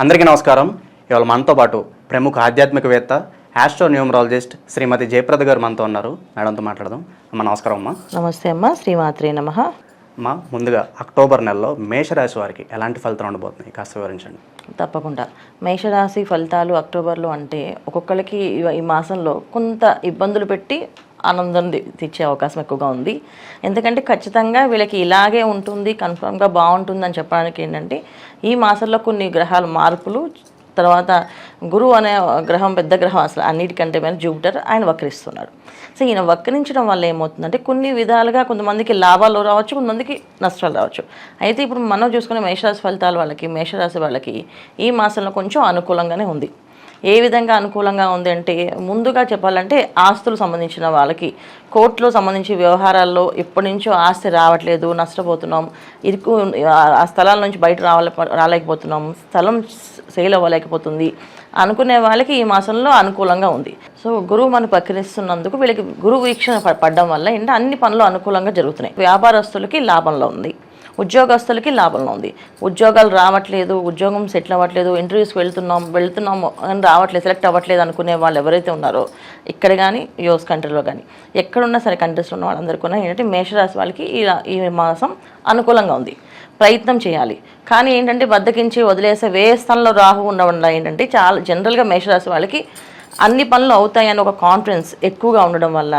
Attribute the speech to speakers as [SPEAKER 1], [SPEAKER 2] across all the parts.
[SPEAKER 1] అందరికీ నమస్కారం. ఇవాళ మనతో పాటు ప్రముఖ ఆధ్యాత్మికవేత్త ఆస్ట్రో న్యూమరాలజిస్ట్ శ్రీమతి జయప్రద గారు మనతో ఉన్నారు. మేడంతో మాట్లాడదాం. అమ్మ నమస్కారం అమ్మా.
[SPEAKER 2] నమస్తే అమ్మ. శ్రీమాత్రే నమ.
[SPEAKER 1] అమ్మ ముందుగా అక్టోబర్ నెలలో మేషరాశి వారికి ఎలాంటి ఫలితాలు ఉండబోతున్నాయి? కాస్త వివరించండి.
[SPEAKER 2] తప్పకుండా. మేషరాశి ఫలితాలు అక్టోబర్లో అంటే ఒక్కొక్కరికి ఈ మాసంలో కొంత ఇబ్బందులు పెట్టి ఆనందం తెచ్చే అవకాశం ఎక్కువగా ఉంది. ఎందుకంటే ఖచ్చితంగా వీళ్ళకి ఇలాగే ఉంటుంది కన్ఫర్మ్గా బాగుంటుందని చెప్పడానికి ఏంటంటే ఈ మాసంలో కొన్ని గ్రహాల మార్పులు తర్వాత గురువు అనే గ్రహం పెద్ద గ్రహం అసలు అన్నిటికంటే మీద జూపిటర్ ఆయన వక్రిస్తున్నాడు. సో ఈయన వక్రించడం వల్ల ఏమవుతుందంటే కొన్ని విధాలుగా కొంతమందికి లాభాలు రావచ్చు కొంతమందికి నష్టాలు రావచ్చు. అయితే ఇప్పుడు మనం చూసుకునే మేషరాశి ఫలితాలు వాళ్ళకి మేషరాశి వాళ్ళకి ఈ మాసంలో కొంచెం అనుకూలంగానే ఉంది. ఏ విధంగా అనుకూలంగా ఉంది అంటే ముందుగా చెప్పాలంటే ఆస్తులు సంబంధించిన వాళ్ళకి కోర్టులో సంబంధించి వ్యవహారాల్లో ఎప్పటి నుంచో ఆస్తి రావట్లేదు నష్టపోతున్నాం ఇరుకు ఆ స్థలాల నుంచి బయట రావాల రాలేకపోతున్నాం స్థలం సేల్ అవ్వలేకపోతుంది అనుకునే వాళ్ళకి ఈ మాసంలో అనుకూలంగా ఉంది. సో గురువు మనం ప్రకరిస్తున్నందుకు వీళ్ళకి గురువు వీక్షణ పడడం వల్ల ఏంటంటే అన్ని పనులు అనుకూలంగా జరుగుతున్నాయి. వ్యాపారస్తులకి లాభంలో ఉంది. ఉద్యోగస్తులకి లాభంలో ఉంది. ఉద్యోగాలు రావట్లేదు ఉద్యోగం సెటిల్ అవ్వట్లేదు ఇంటర్వ్యూస్ వెళ్తున్నాం వెళ్తున్నాం అని రావట్లేదు సెలెక్ట్ అవ్వట్లేదు అనుకునే వాళ్ళు ఎవరైతే ఉన్నారో ఇక్కడ కానీ యూఎస్ కంట్రీలో కానీ ఎక్కడున్నా సరే కంట్రీస్లో ఉన్న వాళ్ళందరికీ కూడా ఏంటంటే మేషరాశి వాళ్ళకి ఈ ఈ మాసం అనుకూలంగా ఉంది. ప్రయత్నం చేయాలి. కానీ ఏంటంటే బద్దకించి వదిలేసే వే స్థానంలో రాహు ఉండడం వల్ల ఏంటంటే చాలా జనరల్గా మేషరాశి వాళ్ళకి అన్ని పనులు అవుతాయని ఒక కాన్ఫిడెన్స్ ఎక్కువగా ఉండడం వల్ల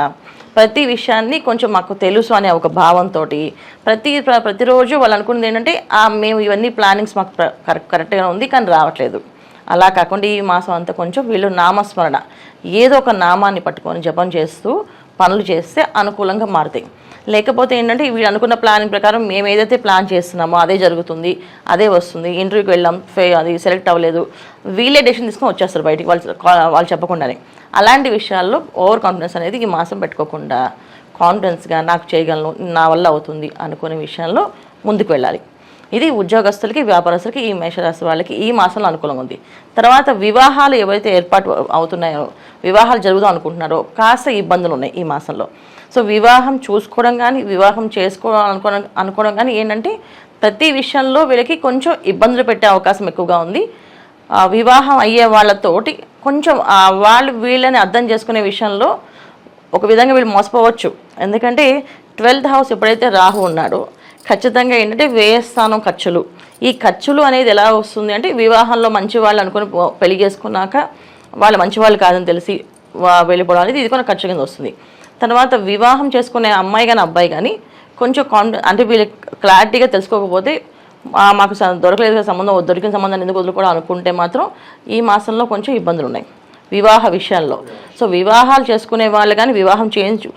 [SPEAKER 2] ప్రతి విషయాన్ని కొంచెం మాకు తెలుసు అనే ఒక భావంతో ప్రతి ప్ర- ప్రతిరోజు వాళ్ళు అనుకున్నది ఏంటంటే మేము ఇవన్నీ ప్లానింగ్స్ మాకు కరెక్ట్ కరెక్ట్గా ఉంది కానీ రావట్లేదు. అలా కాకుండా ఈ మాసం అంతా కొంచెం వీళ్ళు నామస్మరణ ఏదో ఒక నామాన్ని పట్టుకొని జపం చేస్తూ పనులు చేస్తే అనుకూలంగా మారుతాయి. లేకపోతే ఏంటంటే వీళ్ళు అనుకున్న ప్లానింగ్ ప్రకారం మేము ఏదైతే ప్లాన్ చేస్తున్నామో అదే జరుగుతుంది అదే వస్తుంది ఇంటర్వ్యూకి వెళ్ళాం ఫే అది సెలెక్ట్ అవ్వలేదు వీళ్ళే డెసిషన్ తీసుకొని వచ్చేస్తారు బయటికి వాళ్ళు వాళ్ళు చెప్పకుండానే. అలాంటి విషయాల్లో ఓవర్ కాన్ఫిడెన్స్ అనేది ఈ మాసం పెట్టుకోకుండా కాన్ఫిడెన్స్గా నాకు చేయగలను నా వల్ల అవుతుంది అనుకునే విషయంలో ముందుకు వెళ్ళాలి. ఇది ఉద్యోగస్తులకి వ్యాపారస్తులకి ఈ మేషరాశి వాళ్ళకి ఈ మాసంలో అనుకూలంగా ఉంది. తర్వాత వివాహాలు ఏవైతే ఏర్పాటు అవుతున్నాయో వివాహాలు జరుగుదాం అనుకుంటున్నారో కాస్త ఇబ్బందులు ఉన్నాయి ఈ మాసంలో. సో వివాహం చూసుకోవడం కానీ వివాహం చేసుకోవడం అనుకోవడం అనుకోవడం కానీ ఏంటంటే ప్రతి విషయంలో వీళ్ళకి కొంచెం ఇబ్బందులు పెట్టే అవకాశం ఎక్కువగా ఉంది. వివాహం అయ్యే వాళ్ళతోటి కొంచెం వాళ్ళు వీళ్ళని అర్థం చేసుకునే విషయంలో ఒక విధంగా వీళ్ళు మోసపోవచ్చు. ఎందుకంటే ట్వెల్త్ హౌస్ ఎప్పుడైతే రాహు ఉన్నాడో ఖచ్చితంగా ఏంటంటే వ్యయస్థానం ఖర్చులు. ఈ ఖర్చులు అనేది ఎలా వస్తుంది అంటే వివాహంలో మంచి వాళ్ళు అనుకుని పో- పెళ్ళి చేసుకున్నాక వాళ్ళు మంచి వాళ్ళు కాదని తెలిసి వెళ్ళిపోవడం అనేది ఇది కూడా ఖర్చు కింద వస్తుంది. తర్వాత వివాహం చేసుకునే అమ్మాయి కానీ అబ్బాయి కానీ కొంచెం కాన్ అంటే వీళ్ళు క్లారిటీగా తెలుసుకోకపోతే మాకు దొరకలేదు కదా సంబంధం దొరికిన సంబంధాన్ని ఎందుకు వదులుకోవడం అనుకుంటే మాత్రం ఈ మాసంలో కొంచెం ఇబ్బందులు ఉన్నాయి వివాహ విషయాల్లో సో వివాహాలు చేసుకునే వాళ్ళు కానీ వివాహం చేయించు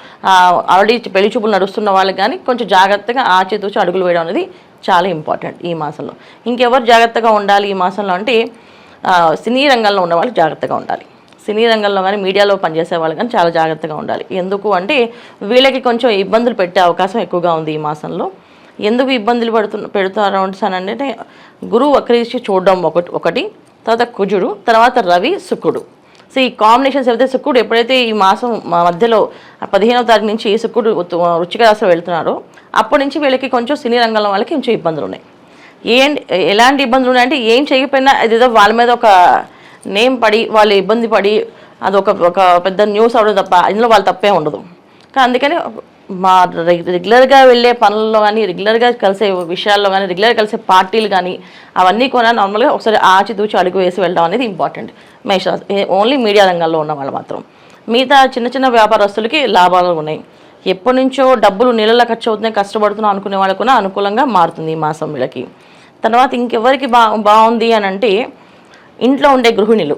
[SPEAKER 2] ఆల్రెడీ పెళ్ళి చూపులు నడుస్తున్న వాళ్ళకి కానీ కొంచెం జాగ్రత్తగా ఆచితూచి అడుగులు వేయడం అనేది చాలా ఇంపార్టెంట్ ఈ మాసంలో. ఇంకెవరు జాగ్రత్తగా ఉండాలి ఈ మాసంలో అంటే సినీ రంగంలో ఉన్న వాళ్ళు జాగ్రత్తగా ఉండాలి. సినీ రంగంలో కానీ మీడియాలో పనిచేసే వాళ్ళు కానీ చాలా జాగ్రత్తగా ఉండాలి. ఎందుకు అంటే వీళ్ళకి కొంచెం ఇబ్బందులు పెట్టే అవకాశం ఎక్కువగా ఉంది ఈ మాసంలో. ఎందుకు ఇబ్బందులు పడుతు పెడుతారు అంటే గురువు వక్రీచి చూడడం ఒకటి ఒకటి తర్వాత కుజుడు తర్వాత రవి శుక్రుడు సో ఈ కాంబినేషన్స్ ఏవైతే శుక్రుడు ఎప్పుడైతే ఈ మాసం మధ్యలో పదిహేనవ తారీఖు నుంచి శుక్రుడు ఉత్తు- రాశిలో వెళ్తున్నారో అప్పటి నుంచి వీళ్ళకి కొంచెం సినీ రంగంలో వాళ్ళకి కొంచెం ఇబ్బందులు ఉన్నాయి. ఏం ఎలాంటి ఇబ్బందులు ఉన్నాయంటే ఏం చేయకపోయినా అదేదో వాళ్ళ మీద ఒక నేమ్ పడి వాళ్ళు ఇబ్బంది పడి అదొక ఒక పెద్ద న్యూస్ అవడం తప్ప ఇందులో వాళ్ళు తప్పే ఉండదు. కానీ అందుకని మా రెగ్యులర్గా వెళ్ళే పనుల్లో కానీ రెగ్యులర్గా కలిసే విషయాల్లో కానీ రెగ్యులర్గా కలిసే పార్టీలు కానీ అవన్నీ కూడా నార్మల్గా ఒకసారి ఆచితూచి అడుగు వేసి వెళ్ళడం అనేది ఇంపార్టెంట్ మేష ఓన్లీ మీడియా రంగంలో ఉన్న వాళ్ళు మాత్రం. మిగతా చిన్న చిన్న వ్యాపారస్తులకి లాభాలు ఉన్నాయి. ఎప్పటి నుంచో డబ్బులు నీళ్ళ ఖర్చు అవుతున్నాయి కష్టపడుతున్నాం అనుకునే వాళ్ళకు కూడా అనుకూలంగా మారుతుంది ఈ మాసం వీళ్ళకి. తర్వాత ఇంకెవరికి బా బాగుంది అని అంటే ఇంట్లో ఉండే గృహిణులు.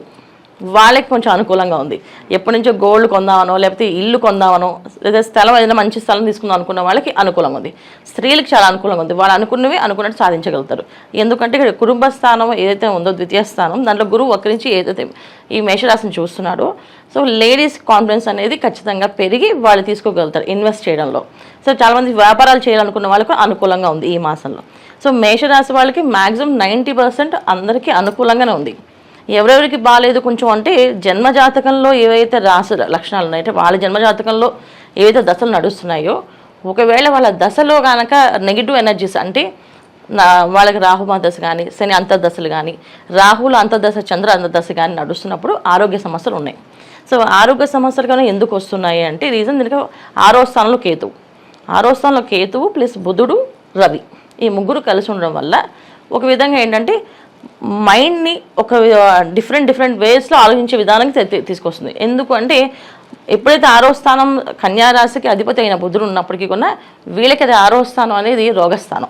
[SPEAKER 2] వాళ్ళకి కొంచెం అనుకూలంగా ఉంది. ఎప్పటి నుంచో గోల్డ్ కొందామనో లేకపోతే ఇల్లు కొందామనో లేదా స్థలం ఏదైనా మంచి స్థలం తీసుకుందాం అనుకున్న వాళ్ళకి అనుకూలంగా ఉంది. స్త్రీలకు చాలా అనుకూలంగా ఉంది. వాళ్ళు అనుకున్నవి అనుకున్నట్టు సాధించగలుగుతారు. ఎందుకంటే ఇక్కడ కుటుంబ స్థానం ఏదైతే ఉందో ద్వితీయ స్థానం దాంట్లో గురువు నుంచి ఏదైతే ఈ మేషరాశిని చూస్తున్నాడో సో లేడీస్ కాన్ఫిడెన్స్ అనేది ఖచ్చితంగా పెరిగి వాళ్ళు తీసుకోగలుగుతారు ఇన్వెస్ట్ చేయడంలో. సో చాలామంది వ్యాపారాలు చేయాలనుకున్న వాళ్ళకు అనుకూలంగా ఉంది ఈ మాసంలో. సో మేషరాశి వాళ్ళకి మ్యాక్సిమం నైంటీ పర్సెంట్ అందరికీ అనుకూలంగానే ఉంది. ఎవరెవరికి బాగాలేదు కొంచెం అంటే జన్మజాతకంలో ఏవైతే రాస లక్షణాలు ఉన్నాయంటే వాళ్ళ జన్మజాతకంలో ఏవైతే దశలు నడుస్తున్నాయో ఒకవేళ వాళ్ళ దశలో కనుక నెగిటివ్ ఎనర్జీస్ అంటే వాళ్ళకి రాహుమా దశ కానీ శని అంతర్దశలు కానీ రాహుల అంతర్దశ చంద్ర అంతర్దశ కానీ నడుస్తున్నప్పుడు ఆరోగ్య సమస్యలు ఉన్నాయి. సో ఆరోగ్య సమస్యలు కానీ ఎందుకు వస్తున్నాయి అంటే రీజన్ దీనికి ఆరో స్థానంలో కేతువు. ఆరో స్థానంలో కేతువు ప్లస్ బుధుడు రవి. ఈ ముగ్గురు కలిసి ఉండడం వల్ల ఒక విధంగా ఏంటంటే మైండ్ని ఒక డిఫరెంట్ డిఫరెంట్ వేస్లో ఆలోచించే విధానానికి తీసుకొస్తుంది. ఎందుకు అంటే ఎప్పుడైతే ఆరో స్థానం కన్యారాశికి అధిపతి అయిన బుధుడు ఉన్నప్పటికీ కూడా వీళ్ళకి అది ఆరో స్థానం అనేది రోగస్థానం.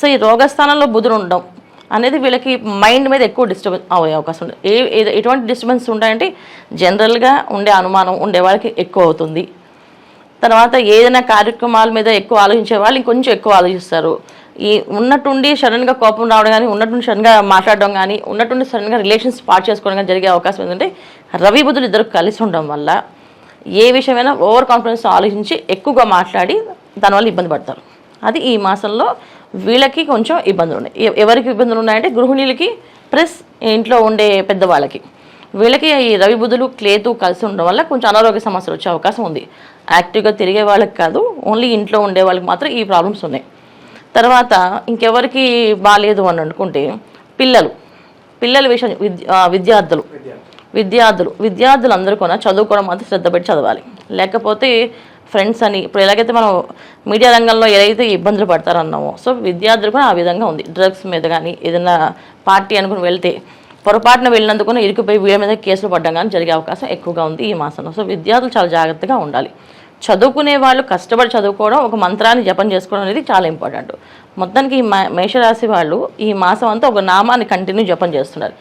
[SPEAKER 2] సో ఈ రోగస్థానంలో బుధుడు ఉండడం అనేది వీళ్ళకి మైండ్ మీద ఎక్కువ డిస్టర్బెన్స్ అయ్యే అవకాశం ఉంది. ఏ- ఎటువంటి డిస్టర్బెన్స్ ఉంటాయంటే జనరల్గా ఉండే అనుమానం ఉండే వాళ్ళకి ఎక్కువ అవుతుంది. తర్వాత ఏదైనా కార్యక్రమాల మీద ఎక్కువ ఆలోచించే వాళ్ళు ఇంకొంచెం ఎక్కువ ఆలోచిస్తారు. ఈ ఉన్నట్టుండి సడన్గా కోపం రావడం కానీ ఉన్నట్టుండి సడన్గా మాట్లాడడం కానీ ఉన్నట్టుండి సడన్గా రిలేషన్స్ పార్ట్ చేసుకోవడం కానీ జరిగే అవకాశం ఏంటంటే రవి బుద్ధులు ఇద్దరు కలిసి ఉండడం వల్ల ఏ విషయమైనా ఓవర్ కాన్ఫిడెన్స్ ఆలోచించి ఎక్కువగా మాట్లాడి దానివల్ల ఇబ్బంది పడతారు. అది ఈ మాసంలో వీళ్ళకి కొంచెం ఇబ్బందులు ఉన్నాయి. ఎవరికి ఇబ్బందులు ఉన్నాయంటే గృహిణులకి ప్లస్ ఇంట్లో ఉండే పెద్దవాళ్ళకి. వీళ్ళకి ఈ రవి బుధులు క్లేతు కలిసి ఉండడం వల్ల కొంచెం అనారోగ్య సమస్యలు వచ్చే అవకాశం ఉంది. యాక్టివ్గా తిరిగే వాళ్ళకి కాదు ఓన్లీ ఇంట్లో ఉండే వాళ్ళకి మాత్రం ఈ ప్రాబ్లమ్స్ ఉన్నాయి. తర్వాత ఇంకెవరికి బాగాలేదు అని అనుకుంటే పిల్లలు. పిల్లల విషయం విద్య విద్యార్థులు విద్యార్థులు. విద్యార్థులు. అందరూ కూడా చదువుకోవడం మాత్రం శ్రద్ధ పెట్టి చదవాలి. లేకపోతే ఫ్రెండ్స్ అని ఇప్పుడు ఎలాగైతే మనం మీడియా రంగంలో ఏదైతే ఇబ్బందులు పడతారన్నామో సో విద్యార్థులు కూడా ఆ విధంగా ఉంది. డ్రగ్స్ మీద కానీ ఏదైనా పార్టీ అనుకుని వెళ్తే పొరపాటున వెళ్ళినందుకు ఇరుకుపోయి వీళ్ళ మీద కేసులు పడడం కానీ జరిగే అవకాశం ఎక్కువగా ఉంది ఈ మాసంలో. సో విద్యార్థులు చాలా జాగ్రత్తగా ఉండాలి. చదువుకునే వాళ్ళు కష్టపడి చదువుకోవడం ఒక మంత్రాన్ని జపం చేసుకోవడం అనేది చాలా ఇంపార్టెంట్. మొత్తానికి ఈ మేషరాశి వాళ్ళు ఈ మాసం అంతా ఒక నామాన్ని కంటిన్యూ జపం చేస్తున్నారు.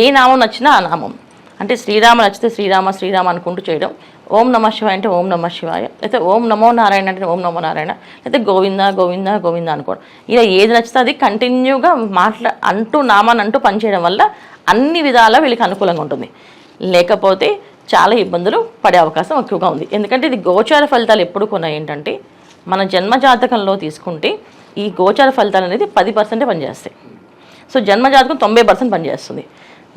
[SPEAKER 2] ఏ నామం నచ్చినా ఆ నామం. అంటే శ్రీరామ నచ్చితే శ్రీరామ శ్రీరామ అనుకుంటూ చేయడం. ఓం నమ శివాయ అంటే ఓం నమ శివాయ. అయితే ఓం నమో నారాయణ అంటే ఓం నమో నారాయణ. అయితే గోవింద గోవింద గోవింద అనుకోవడం. ఇలా ఏది నచ్చితే అది కంటిన్యూగా మాట్లా అంటూ నామాన్ని అంటూ పనిచేయడం వల్ల అన్ని విధాలా వీళ్ళకి అనుకూలంగా ఉంటుంది. లేకపోతే చాలా ఇబ్బందులు పడే అవకాశం ఎక్కువగా ఉంది. ఎందుకంటే ఇది గోచార ఫలితాలు ఎప్పుడు కూడా ఏంటంటే మన జన్మ జాతకంలో తీసుకుంటే ఈ గోచార ఫలితాలు అనేది పది పర్సెంటే పనిచేస్తాయి. సో జన్మ జాతకం తొంభై పర్సెంట్ పనిచేస్తుంది.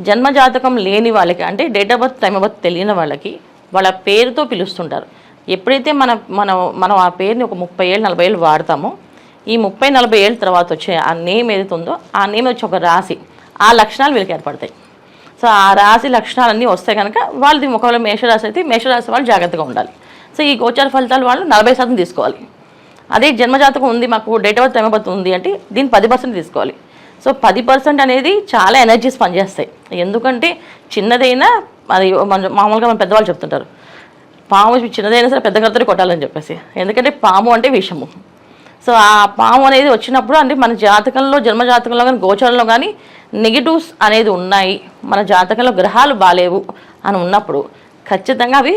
[SPEAKER 2] జన్మ జాతకం లేని వాళ్ళకి అంటే date of birth time of birth తెలియని వాళ్ళకి వాళ్ళ పేరుతో పిలుస్తుంటారు. ఎప్పుడైతే మన మనం మనం ఆ పేరుని ఒక ముప్పై ఏళ్ళు నలభై ఏళ్ళు వాడతామో ఈ ముప్పై నలభై ఏళ్ళ తర్వాత వచ్చే ఆ నేమ్ ఏదైతే ఉందో ఆ నేమ్ వచ్చి ఒక రాశి. ఆ లక్షణాలు వీళ్ళకి ఏర్పడతాయి. సో ఆ రాశి లక్షణాలన్నీ వస్తే కనుక వాళ్ళది ఒకవేళ మేషరాశి అయితే మేషరాశి వాళ్ళు జాగ్రత్తగా ఉండాలి. సో ఈ గోచార ఫలితాలు వాళ్ళు నలభై శాతం తీసుకోవాలి. అదే జన్మజాతకం ఉంది మాకు డేట్ ఆఫ్ బర్త్ టైం ఉంది అంటే దీన్ని పది పర్సెంట్ తీసుకోవాలి. సో పది పర్సెంట్ అనేది చాలా ఎనర్జీస్ పనిచేస్తాయి. ఎందుకంటే చిన్నదైనా అది మన మామూలుగా మన పెద్దవాళ్ళు చెప్తుంటారు పాము చిన్నదైనా సరే పెద్ద కర్తని కొట్టాలని చెప్పేసి. ఎందుకంటే పాము అంటే విషము. సో ఆ పాము అనేది వచ్చినప్పుడు అంటే మన జాతకంలో జన్మ జాతకంలో కానీ గోచరంలో కానీ నెగిటివ్స్ అనేది ఉన్నాయి. మన జాతకంలో గ్రహాలు బాలేవు అని ఉన్నప్పుడు ఖచ్చితంగా అవి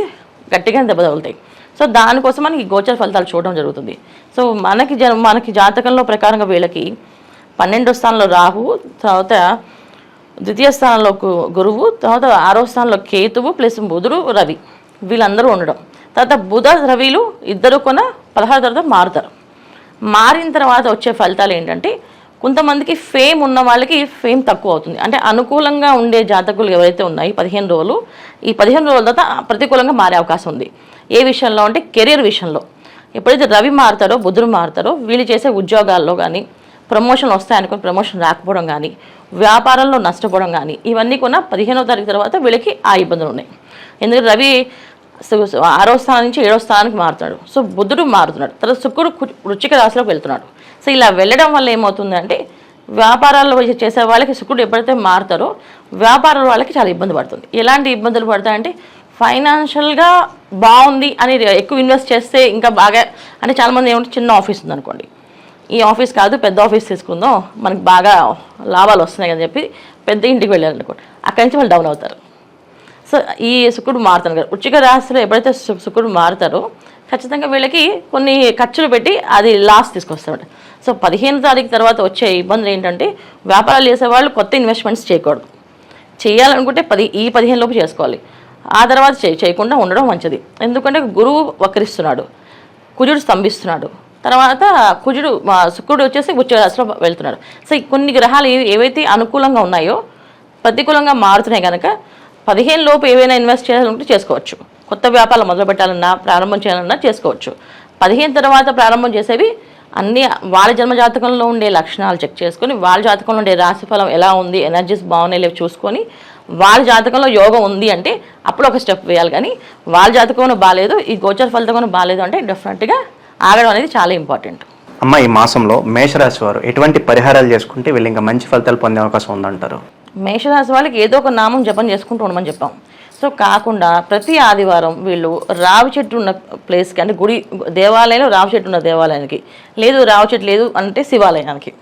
[SPEAKER 2] గట్టిగా దెబ్బ తగులుతాయి. సో దానికోసం మనకి ఈ గోచర ఫలితాలు చూడడం జరుగుతుంది. సో మనకి జన్ మనకి జాతకంలో ప్రకారంగా వీళ్ళకి పన్నెండో స్థానంలో రాహు తర్వాత ద్వితీయ స్థానంలో గురువు తర్వాత ఆరో స్థానంలో కేతువు ప్లస్ బుధుడు రవి. వీళ్ళందరూ ఉండడం. తర్వాత బుధ రవిలు ఇద్దరు కొన పదహారు తర్వాత మారుతారు. మారిన తర్వాత వచ్చే ఫలితాలు ఏంటంటే కొంతమందికి ఫేమ్ ఉన్న వాళ్ళకి ఫేమ్ తక్కువ అవుతుంది. అంటే అనుకూలంగా ఉండే జాతకులు ఎవరైతే ఉన్నాయి పదిహేను రోజులు ఈ పదిహేను రోజుల తర్వాత ప్రతికూలంగా మారే అవకాశం ఉంది. ఏ విషయంలో అంటే కెరీర్ విషయంలో. ఎప్పుడైతే రవి మారుతారో బుధుడు మారుతారో వీళ్ళు చేసే ఉద్యోగాల్లో కానీ ప్రమోషన్ వస్తాయనుకుని ప్రమోషన్ రాకపోవడం కానీ వ్యాపారంలో నష్టపోవడం కానీ ఇవన్నీ కూడా పదిహేనో తారీఖు తర్వాత వీళ్ళకి ఆ ఇబ్బందులు ఉన్నాయి. ఎందుకంటే రవి ఆరో స్థానం నుంచి ఏడో స్థానానికి మారుతున్నాడు. సో బుధుడు మారుతున్నాడు. తర్వాత శుక్రుడు వృచ్చిక రాశిలోకి వెళ్తున్నాడు. సో ఇలా వెళ్ళడం వల్ల ఏమవుతుందంటే వ్యాపారాల్లో చేసే వాళ్ళకి శుక్రుడు ఎప్పుడైతే మారుతారో వ్యాపారాల వాళ్ళకి చాలా ఇబ్బంది పడుతుంది. ఎలాంటి ఇబ్బందులు పడతాయంటే ఫైనాన్షియల్గా బాగుంది అని ఎక్కువ ఇన్వెస్ట్ చేస్తే ఇంకా బాగా అంటే చాలామంది ఏమంటే చిన్న ఆఫీస్ ఉందనుకోండి ఈ ఆఫీస్ కాదు పెద్ద ఆఫీస్ తీసుకుందాం మనకి బాగా లాభాలు వస్తున్నాయి అని చెప్పి పెద్ద ఇంటికి వెళ్ళాలనుకోండి అక్కడి నుంచి వాళ్ళు డౌన్ అవుతారు. సో ఈ శుక్రుడు మారుతాను కదా. వృచ్చిక రాశిలో ఎప్పుడైతే శు- శుక్రుడు మారుతారో ఖచ్చితంగా వీళ్ళకి కొన్ని ఖర్చులు పెట్టి అది లాస్ తీసుకొస్తాడు. సో పదిహేను తారీఖు తర్వాత వచ్చే ఇబ్బందులు ఏంటంటే వ్యాపారాలు చేసేవాళ్ళు కొత్త ఇన్వెస్ట్మెంట్స్ చేయకూడదు. చేయాలనుకుంటే పది ఈ పదిహేను లోపు చేసుకోవాలి. ఆ తర్వాత చేయ చేయకుండా ఉండడం మంచిది. ఎందుకంటే గురువు వక్రిస్తున్నాడు కుజుడు స్తంభిస్తున్నాడు. తర్వాత కుజుడు శుక్రుడు వచ్చేసి ఉచ్చ రాశిలో వెళ్తున్నాడు. సో కొన్ని గ్రహాలు ఏవైతే అనుకూలంగా ఉన్నాయో ప్రతికూలంగా మారుతున్నాయి కనుక పదిహేను లోపు ఏవైనా ఇన్వెస్ట్ చేయాలంటే చేసుకోవచ్చు. కొత్త వ్యాపారాలు మొదలు పెట్టాలన్నా ప్రారంభం చేయాలన్నా చేసుకోవచ్చు. పదిహేను తర్వాత ప్రారంభం చేసేవి అన్ని వాళ్ళ జన్మ జాతకంలో ఉండే లక్షణాలు చెక్ చేసుకొని వాళ్ళ జాతకంలో ఉండే రాశిఫలం ఎలా ఉంది ఎనర్జీస్ బాగున్నాయి లేవు చూసుకొని వాళ్ళ జాతకంలో యోగం ఉంది అంటే అప్పుడు ఒక స్టెప్ వేయాలి. కానీ వాళ్ళ జాతకంలో బాగాలేదు ఈ గోచర ఫలితం బాగాలేదు అంటే డెఫినెట్గా ఆగడం అనేది చాలా ఇంపార్టెంట్
[SPEAKER 1] అమ్మ ఈ మాసంలో మేషరాశి వారు ఎటువంటి పరిహారాలు చేసుకుంటే వీళ్ళు ఇంకా మంచి ఫలితాలు పొందే అవకాశం ఉందంటారు?
[SPEAKER 2] మేషరాశి వాళ్ళకి ఏదో ఒక నామం జపం చేసుకుంటూ ఉండమని చెప్పాం సో కాకుండా ప్రతి ఆదివారం వీళ్ళు రావి చెట్టు ఉన్న ప్లేస్కి అంటే గుడి దేవాలయంలో రావి చెట్టు ఉన్న దేవాలయానికి. లేదు రావి చెట్టు లేదు అంటే శివాలయానికి.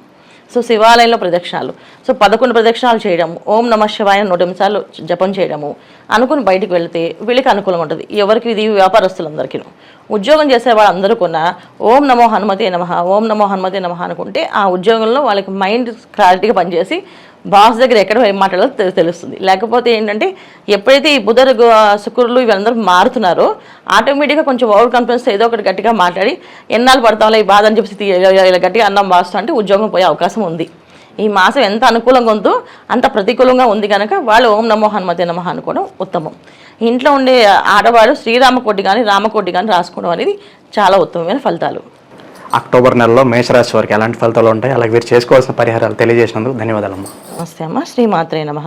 [SPEAKER 2] సో శివాలయంలో ప్రదక్షిణాలు. సో పదకొండు ప్రదక్షిణాలు చేయడం ఓం నమ శివాయ నూట నిమిషాలు జపం చేయడము అనుకుని బయటికి వెళితే వీళ్ళకి అనుకూలంగా ఉంటుంది. ఎవరికి? ఇది వ్యాపారస్తులందరికీ ఉద్యోగం చేసే వాళ్ళందరూ కూడా ఓం నమో హనుమతే నమ ఓం నమో హనుమతే నమ అనుకుంటే ఆ ఉద్యోగంలో వాళ్ళకి మైండ్ క్లారిటీగా పనిచేసి బాస్ దగ్గర ఎక్కడ ఏం మాట్లాడాలో తెలుస్తుంది. లేకపోతే ఏంటంటే ఎప్పుడైతే ఈ బుధ శుక్రులు వీళ్ళందరూ మారుతున్నారో ఆటోమేటిక్గా కొంచెం ఓవర్ కాన్ఫిడెన్స్ ఏదో ఒకటి గట్టిగా మాట్లాడి ఎన్నాళ్ళు పడతాంలే ఈ బాధ అని చెప్పి ఇలా- గట్టిగా అన్నం బాస్తా అంటే ఉద్యోగం పోయే అవకాశం ఉంది. ఈ మాసం ఎంత అనుకూలంగా ఉందో అంత ప్రతికూలంగా ఉంది కనుక వాళ్ళు ఓం నమో హనుమతి నమ అనుకోవడం ఉత్తమం. ఇంట్లో ఉండే ఆడవాళ్ళు శ్రీరామకోటి కానీ రామకోటి కానీ రాసుకోవడం అనేది చాలా ఉత్తమమైన ఫలితాలు.
[SPEAKER 1] అక్టోబర్ నెలలో మేషరాశి వారికి ఎలాంటి ఫలితాలు ఉంటాయి? అలాగే వీరు చేసుకోవాల్సిన పరిహారాలు తెలియజేసినందుకు ధన్యవాదాలమ్మా.
[SPEAKER 2] నమస్తే అమ్మ. శ్రీమాత్రే నమ.